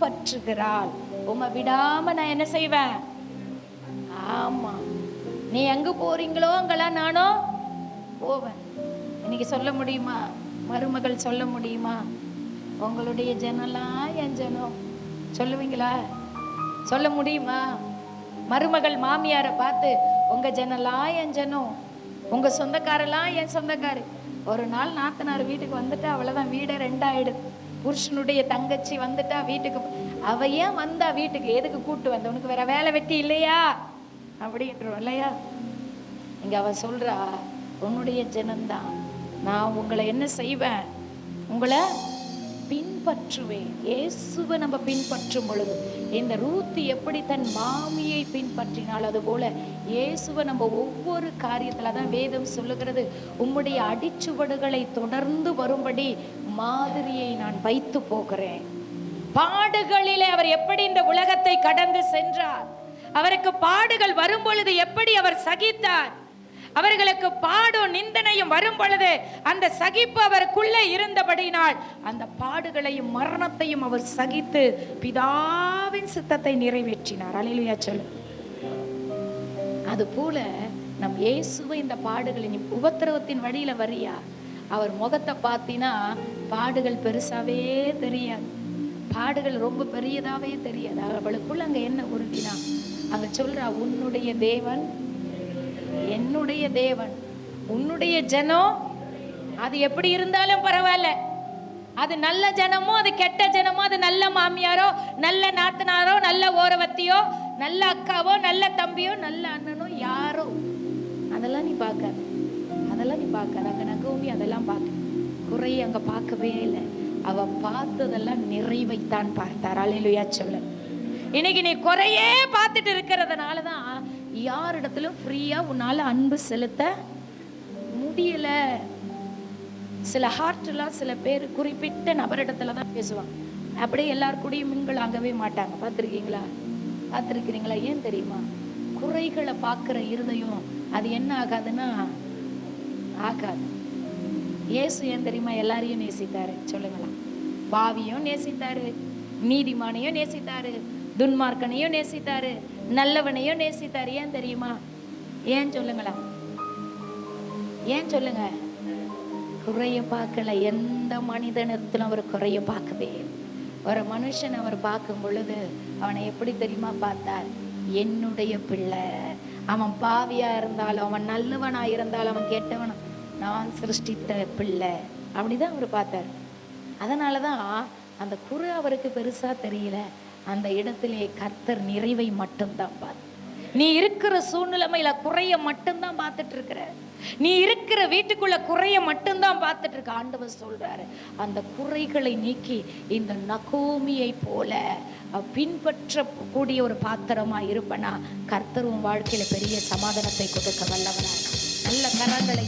பின்பற்றுகிறாள். உம்மை விடாம நான் என்ன செய்வேன்? ஆமா. நீ எங்க போறீங்களோ அங்கெல்லாம் நானும் போவேன். இன்னைக்கு சொல்ல முடியுமா? மருமகள் சொல்ல முடியுமா? உங்களுடைய ஜனலாம் என் ஜனம். சொல்லுவீங்களா? சொல்ல முடியுமா? மருமகள் மாமியாரை பார்த்து உங்க ஜனலாம் என் ஜனம். உங்க சொந்தக்காரெல்லாம் என் சொந்தக்காரு. ஒரு நாள் நாத்தனார் வீட்டுக்கு வந்துட்டு அவ்வளவுதான். வீடே ரெண்டாயிடுது. புருஷனுடைய தங்கச்சி வந்துட்டா வீட்டுக்கு அவ ஏன் வந்தா வீட்டுக்கு? எதுக்கு கூட்டு வந்த? உனக்கு வேற வேலை வெட்டி இல்லையா? அப்படின்றோம் இல்லையா? இங்க அவ சொல்றா உன்னுடைய ஜனம்தான். நான் உங்களை என்ன செய்வேன்? உங்களை பின்பற்றுவேன். இயேசுவை நம்ம பின்பற்றும் பொழுது இந்த ரூத்து எப்படி தன் மாமியை பின்பற்றினால் அதுபோல இயேசுவை நம்ம ஒவ்வொரு காரியத்தில் தான் வேதம் சொல்லுகிறது. உம்முடைய அடிச்சுவடுகளை தொடர்ந்து வரும்படி மாதிரியை நான் வைத்து போகிறேன். பாடுகளிலே அவர் எப்படி இந்த உலகத்தை கடந்து சென்றார். அவருக்கு பாடுகள் வரும் பொழுது எப்படி அவர் சகித்தார். அவர்களுக்கு பாடும் நிந்தனையும் வரும் பொழுது அந்த சகிப்பு அவருக்குள்ளே இருந்தபடினால் அந்த பாடுகளையும் மரணத்தையும் அவர் சகித்து பிதாவின் சித்தத்தை நிறைவேற்றினார். அலையிலையா சொல்லு. அது போல நம் இயேசுவை இந்த பாடுகளின் உபத்திரவத்தின் வழியில வரியா? அவர் முகத்தை பார்த்தினா பாடுகள் பெருசாவே தெரியாது. பாடுகள் ரொம்ப பெரியதாவே தெரியாது. அவளுக்குள்ள அங்க என்ன உறுதினா? அங்க சொல்றா உன்னுடைய தேவன் என்னுடைய தேவன் உன்னுடைய ஜனம் அது எப்படி இருந்தாலும் பரவாயில்ல. அது நல்ல ஜனமோ அது கெட்ட ஜனமோ அது நல்ல மாமியாரோ நல்ல நாத்தனாரோ நல்ல ஓரவத்தியோ நல்ல அக்காவோ நல்ல தம்பியோ நல்ல அண்ணனோ யாரோ. அதெல்லாம் நீ பார்க்காத. அதெல்லாம் நீ பார்க்காத. அங்க நகோமி அதெல்லாம் பார்க்க குறை அங்க பார்க்கவே இல்லை. அவ பார்த்ததெல்லாம் நிறைவைத்தான் பார்த்தார். அலையிலுயா சொல்ல இன்னைக்கு நீ குறையே பார்த்துட்டு இருக்கிறதுனால தான் யாரிடத்திலும் ஃப்ரீயா உன்னால அன்பு செலுத்த முடியல. சில ஹார்ட்லாம் சில பேர் குறிப்பிட்ட நபரிடத்துல தான் பேசுவாங்க. அப்படியே எல்லார் கூடயும் மின்கள் ஆகவே மாட்டாங்க. பார்த்துருக்கீங்களா? பார்த்துருக்கிறீங்களா? ஏன் தெரியுமா? குறைகளை பார்க்குற இருதயம் அது என்ன ஆகாதுன்னா ஆகாது. இயேசு ஏன் தெரியுமா? எல்லாரையும் நேசித்தாரு. சொல்லுங்களா பாவியும் நேசித்தாரு. நீதிமானையும் நேசித்தாரு. துன்மார்க்கனையும் நேசித்தாரு. நல்லவனையும் நேசித்தார். ஏன் தெரியுமா? ஏன் சொல்லுங்களா? ஏன் சொல்லுங்க? குறைய பார்க்கல. எந்த மனிதனத்திலும் அவர் குறைய பார்க்கவே ஒரு மனுஷன் அவர் பார்க்கும் பொழுது அவனை எப்படி தெரியுமா பார்த்தார் என்னுடைய பிள்ளை. அவன் பாவியா இருந்தாலும் அவன் நல்லவனா இருந்தாலும் அவன் கெட்டவனா நான் சிருஷ்டித்த பிள்ளை. அப்படிதான் அவர் பார்த்தார். அதனாலதான் அந்த குரு அவருக்கு பெருசா தெரியல. அந்த இடத்திலே கர்த்தர் நிறைவை மட்டும்தான் பார்த்து. நீ இருக்கிற சூழ்நிலைமையில குறைய மட்டும்தான் பார்த்துட்டு இருக்கிற நீ இருக்கிற வீட்டுக்குள்ள குறைய மட்டும்தான் பார்த்துட்டு இருக்க ஆண்டவர் சொல்றாரு அந்த குறைகளை நீக்கி இந்த நகோமியை போல பின்பற்றக்கூடிய ஒரு பாத்திரமா இருப்பனா? கர்த்தர் உன் வாழ்க்கையில பெரிய சமாதானத்தை கொடுக்க வல்லவனாக நல்ல கரங்களை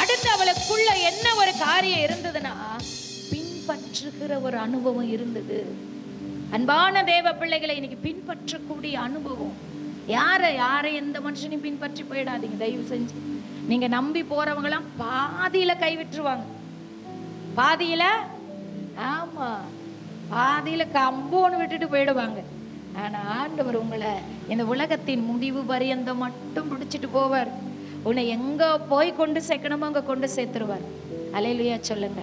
அடுத்து அவளுக்குள்ள என்ன ஒரு காரியம் இருந்ததுன்னா பின்பற்றுகிற ஒரு அனுபவம் இருந்தது. அன்பான தேவ பிள்ளைகளை இன்னைக்கு பின்பற்றக்கூடிய அனுபவம். யாரை யாரை எந்த மனுஷனையும் பின்பற்றி போயிடாதீங்க. தயவு செஞ்சு. நீங்க நம்பி போறவங்களாம் பாதியில கை விட்டுருவாங்க. பாதியில ஆமா பாதியில கம்போன்னு விட்டுட்டு போயிடுவாங்க. ஆனா ஆண்டவர் உங்களை இந்த உலகத்தின் முடிவு பரியந்தம் மட்டும் பிடிச்சிட்டு போவார். உன்னை எங்க போய் கொண்டு சேர்க்கணுமோ அங்க கொண்டு சேர்த்துருவார். அலையிலையா சொல்லுங்க.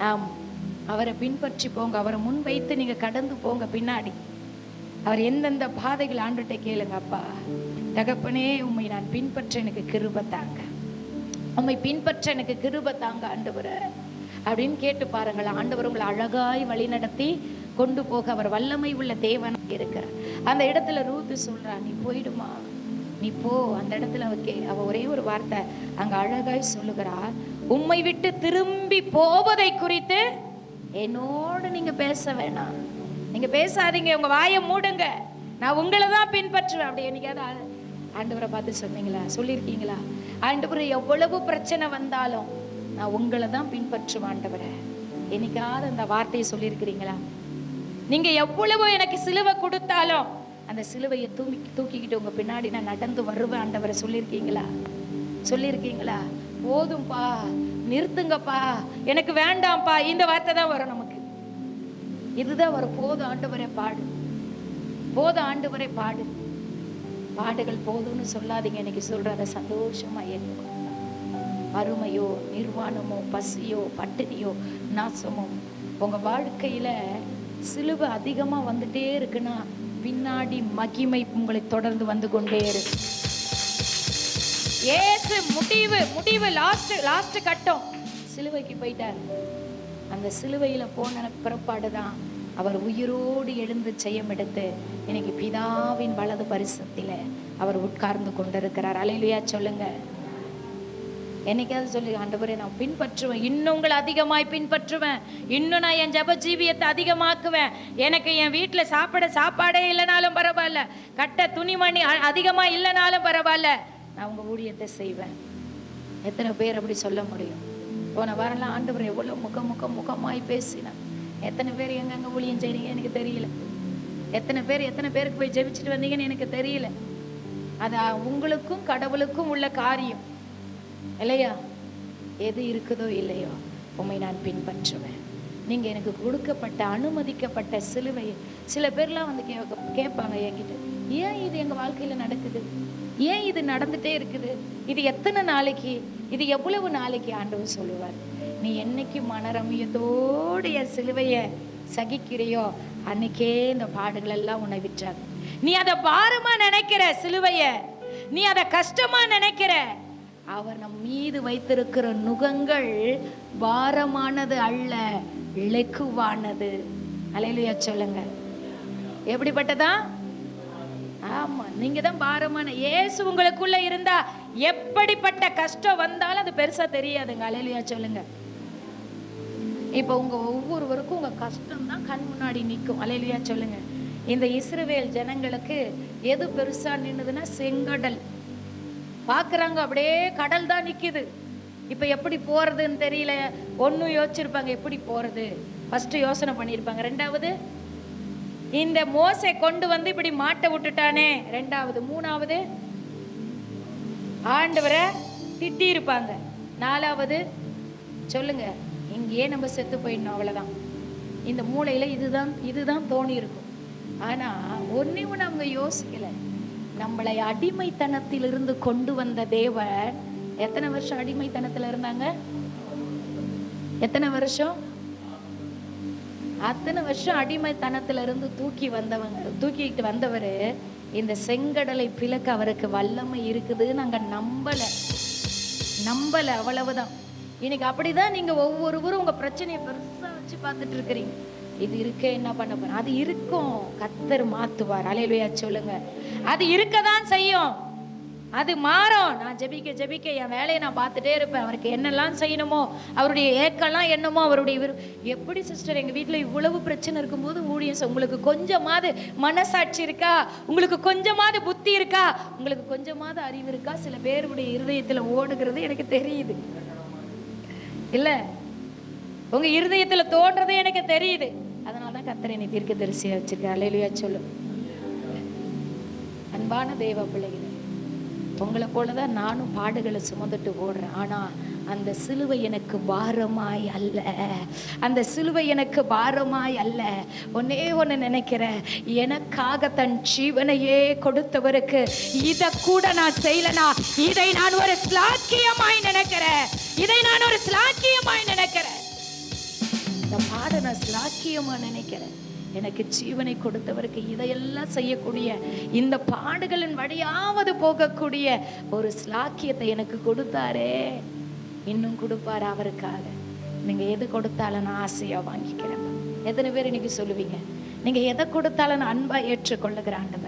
ஆம். அவரை பின்பற்றி போங்க. அவரை முன் வைத்து நீங்க கடந்து போங்க பின்னாடி. அவர் எந்தெந்த பாதைகள் ஆண்டுகிட்ட கேளுங்க அப்பா. தகப்பனே உண்மை நான் பின்பற்ற எனக்கு கிருப தாங்க. உம்மை பின்பற்ற எனக்கு கிருப தாங்க ஆண்டவரை. அப்படின்னு கேட்டு பாருங்கள் ஆண்டவர் உங்களை அழகாய் வழிநடத்தி கொண்டு போக. அவர் வல்லமை உள்ள தேவன் இருக்கிறார் அந்த இடத்துல ரூத்து சொல்றா நீ போயிடுமா? நீ போ. அந்த இடத்துல அவ கே அவ ஒரே ஒரு வார்த்தை அங்க அழகாய் சொல்லுகிறா உம்மை விட்டு திரும்பி போவதை குறித்து என்னோடு நீங்க பேச வேணாம். நீங்க பேசாதீங்க உங்க வாயை மூடுங்க. நான் உங்களை தான் பின்பற்றுவேன். அப்படி என்னைக்காவது ஆண்டவரை பார்த்து சொன்னீங்களா? சொல்லியிருக்கீங்களா? ஆண்டவரை எவ்வளவு பிரச்சனை வந்தாலும் நான் உங்களை தான் பின்பற்றுவேன் ஆண்டவரை. என்னைக்காவது அந்த வார்த்தையை சொல்லியிருக்கிறீங்களா? நீங்க எவ்வளவு எனக்கு சிலுவை கொடுத்தாலும் அந்த சிலுவையை தூக்கி தூக்கிக்கிட்டு உங்க பின்னாடி நான் நடந்து வருவேன் ஆண்டவரை. சொல்லியிருக்கீங்களா? சொல்லியிருக்கீங்களா? போதும்பா. நிறுத்துங்கப்பா. எனக்கு வேண்டாம்ப்பா. இந்த வார்த்தை தான் வரும் நமக்கு. இதுதான் வரும். போது ஆண்டவரை பாடு. போது ஆண்டவரை பாடு. பாடுகள் போதும்னு சொல்லாதீங்க. இன்னைக்கு சொல்றத சந்தோஷமா ஏற்றுக்கோ வறுமையோ நிர்வாணமோ பசியோ பட்டினியோ நாசமோ உங்க வாழ்க்கையில சிலுவை அதிகமா வந்துட்டே இருக்குன்னா பின்னாடி மகிமை உங்களை தொடர்ந்து வந்து கொண்டே இருக்கு. ஏசு முடிவு முடிவு லாஸ்ட் லாஸ்ட் கட்டம். சிலுவைக்கு போயிட்டார். அந்த சிலுவையில போன பிறப்பாடு தான் அவர் உயிரோடு எழுந்து செய்யம் எடுத்து இன்னைக்கு பிதாவின் வலது பரிசத்தில் அவர் உட்கார்ந்து கொண்டிருக்கிறார். அலையிலையா சொல்லுங்க. என்னைக்காவது சொல்லி ஆண்டவரே நான் பின்பற்றுவேன். இன்னும் உங்களை அதிகமாய் பின்பற்றுவேன். இன்னும் நான் என் ஜப ஜீவியத்தை அதிகமாக்குவேன். எனக்கு என் வீட்டில் சாப்பிட சாப்பாடே இல்லைனாலும் பரவாயில்ல. கட்ட துணிமணி அ- இல்லைனாலும் பரவாயில்ல. நான் உங்க ஊழியத்தை செய்வேன். எத்தனை பேர் அப்படி சொல்ல முடியும்? போன வாரம்லாம் ஆண்டவர் எவ்வளோ முக முக முகமாய் பேசினேன் எத்தனை பேர் எங்கெங்க ஊழியம் செய்றீங்க எனக்கு தெரியல. எத்தனை பேர் எத்தனை பேருக்கு போய் ஜெபிச்சுட்டு வந்தீங்கன்னு எனக்கு தெரியல. அது உங்களுக்கும் கடவுளுக்கும் உள்ள காரியம். இல்லையா? எது இருக்குதோ இல்லையோ உண்மை நான் பின்பற்றுவேன். நீங்க எனக்கு கொடுக்கப்பட்ட அனுமதிக்கப்பட்ட சிலுவை சில பேர்லாம் வந்து கே- கேட்பாங்க என்கிட்ட. ஏன் இது எங்க வாழ்க்கையில நடக்குது? ஏன் இது நடந்துட்டே இருக்குது? இது எத்தனை நாளைக்கு? இது எவ்வளவு நாளைக்கு? ஆண்டவர் சொல்லுவார். நீ என்னைக்கு மனரமியத்தோடு என் சிலுவையை சகிக்கிறையோ அன்னைக்கே இந்த பாடுகள் எல்லாம் உன்னை விற்றாங்க நீ அதை பாரமா நினைக்கிற சிலுவைய? நீ அதை கஷ்டமா நினைக்கிற? அவர் நம் மீது வைத்திருக்கிற நுகங்கள் பாரமானது அல்ல இலக்குவானது அலையிலையா சொல்லுங்க. எப்படிப்பட்டதா? ஆமா நீங்க தான் பாரமான இயேசு உங்களுக்குள்ள இருந்தா எப்படிப்பட்ட கஷ்டம் வந்தாலும் அது பெருசா தெரியாதுங்க. அலையிலையா சொல்லுங்க. இப்போ உங்க ஒவ்வொருவருக்கும் உங்க கஷ்டம் தான் கண் முன்னாடி நிற்கும் அலையிலையா சொல்லுங்க. இந்த இஸ்ரவேல் ஜனங்களுக்கு எது பெருசா நின்னுதுன்னா செங்கடல். பார்க்குறாங்க அப்படியே கடல் தான் நிக்குது. இப்போ எப்படி போறதுன்னு தெரியல. ஒன்றும் யோசிச்சிருப்பாங்க எப்படி போறது? ஃபர்ஸ்ட் யோசனை பண்ணியிருப்பாங்க. ரெண்டாவது இந்த மோசை கொண்டு வந்து இப்படி மாட்ட விட்டுட்டானே. ரெண்டாவது மூணாவது ஆண்டவரை திட்டி இருப்பாங்க நாலாவது சொல்லுங்க இங்கேயே நம்ம செத்து போயிடணும் அவ்வளவுதான். இந்த மூளையில இதுதான் இதுதான் தோணி இருக்கும். ஆனா ஒண்ணே அவங்க யோசிக்கல. நம்மளை அடிமைத்தனத்திலிருந்து கொண்டு வந்த தேவன் எத்தனை வருஷம் அடிமைத்தனத்துல இருந்தாங்க? எத்தனை வருஷம்? அத்தனை வருஷம் அடிமைத்தனத்துல இருந்து தூக்கி வந்தவங்க தூக்கிட்டு வந்தவர் இந்த செங்கடலை பிளக்க அவருக்கு வல்லமை இருக்குது நாங்க நம்பல. நம்பல அவ்வளவுதான். இன்னைக்கு அப்படிதான் நீங்க ஒவ்வொருவரும் உங்க பிரச்சனையை பெருசா வச்சு பார்த்துட்டு இருக்கிறீங்க. இது இருக்க என்ன பண்ண போறேன் அது இருக்கும். கத்தர் மாத்துவார். அலையிலையா சொல்லுங்க. அது இருக்கதான் செய்யும். அது மாறும். நான் ஜெபிக்க ஜெபிக்க என் வேலையை நான் பார்த்துட்டே இருப்பேன். அவருக்கு என்னெல்லாம் செய்யணுமோ அவருடைய ஏக்கெல்லாம் என்னமோ அவருடைய எப்படி சிஸ்டர் எங்கள் வீட்டில் இவ்வளவு பிரச்சனை இருக்கும்போது ஊழியம் உங்களுக்கு கொஞ்சமாவது மனசாட்சி இருக்கா? உங்களுக்கு கொஞ்சமாவது புத்தி இருக்கா? உங்களுக்கு கொஞ்சமாவது அறிவு இருக்கா? சில பேருடைய இருதயத்தில் ஓடுகிறது எனக்கு தெரியுது. இல்லை? உங்கள் இருதயத்தில் தோன்றது எனக்கு தெரியுது. அதனால தான் கத்தரை நீ தீர்க்க தரிசியாக வச்சிருக்க அலையிலையா சொல்லு. அன்பான தேவ பிள்ளைகள் உங்களை போல தான் நானும் பாடுகளை சுமந்துட்டு ஓடுறேன். ஆனால் அந்த சிலுவை எனக்கு பாரமாய் அல்ல. அந்த சிலுவை எனக்கு பாரமாய் அல்ல. ஒன்னே ஒன்று நினைக்கிறேன். எனக்காக தன் ஜீவனையே கொடுத்தவருக்கு இதை கூட நான் செய்யலனா இதை நான் ஒரு ஸ்லாக்கியமாய் நினைக்கிறேன். இதை நான் ஒரு ஸ்லாக்கியமாய் நினைக்கிறேன். இந்த பாட நான் சிலாக்கியமாக நினைக்கிறேன். எனக்கு ஜீவனை கொடுத்தவருக்கு இதையெல்லாம் செய்யக்கூடிய இந்த பாடுகளின் வழியாவது போகக்கூடிய ஒரு ஸ்லாக்கியத்தை எனக்கு கொடுத்தாரே. இன்னும் கொடுப்பாரு அவருக்காக? நீங்க எது கொடுத்தாலும் நான் ஆசையா வாங்கிக்கிறேன். எத்தனை பேர் இன்னைக்கு சொல்லுவீங்க? நீங்க எதை கொடுத்தாலும் நான் அன்பா ஏற்றுக்கொள்ளுகிற ஆண்டவர்.